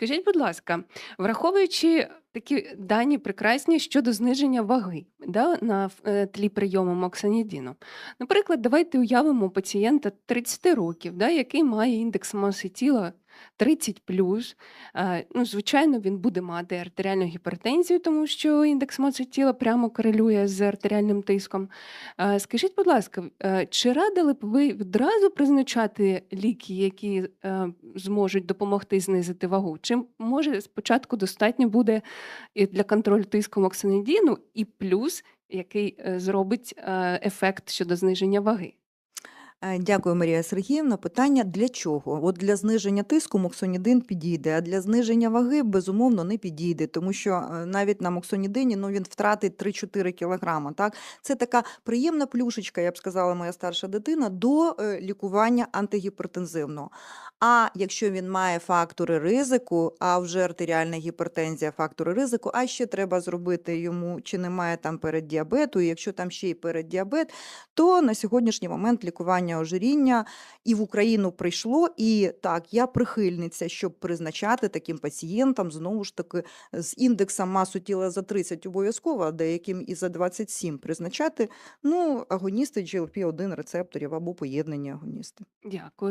Скажіть, будь ласка, враховуючи такі дані прекрасні щодо зниження ваги да, на е, тлі прийому моксанідіну. Наприклад, давайте уявимо пацієнта 30 років, да, який має індекс маси тіла 30 плюс, Ну, звичайно, він буде мати артеріальну гіпертензію, тому що індекс маси тіла прямо корелює з артеріальним тиском. Е, Скажіть, будь ласка, е, чи радили б ви відразу призначати ліки, які е, зможуть допомогти знизити вагу? Чи може спочатку достатньо буде для контролю тиску моксанидіну і плюс, який е, зробить е, ефект щодо зниження ваги? Е, Дякую, Марія Сергіївна. Питання для чого? От для зниження тиску моксонідин підійде, а для зниження ваги безумовно не підійде, тому що е, навіть на моксонідині ну, він втратить 3-4 кілограма. Так? Це така приємна плюшечка, я б сказала, моя старша дитина, до е, лікування антигіпертензивного. А якщо він має фактори ризику, а вже артеріальна гіпертензія фактори ризику, а ще треба зробити йому, чи немає там переддіабету, і якщо там ще й переддіабет, то на сьогоднішній момент лікування ожиріння і в Україну прийшло. І так, я прихильниця, щоб призначати таким пацієнтам знову ж таки з індексом масу тіла за 30 обов'язково, а деяким і за 27 призначати ну, агоністи GLP-1 рецепторів або поєднані агоністи. Дякую.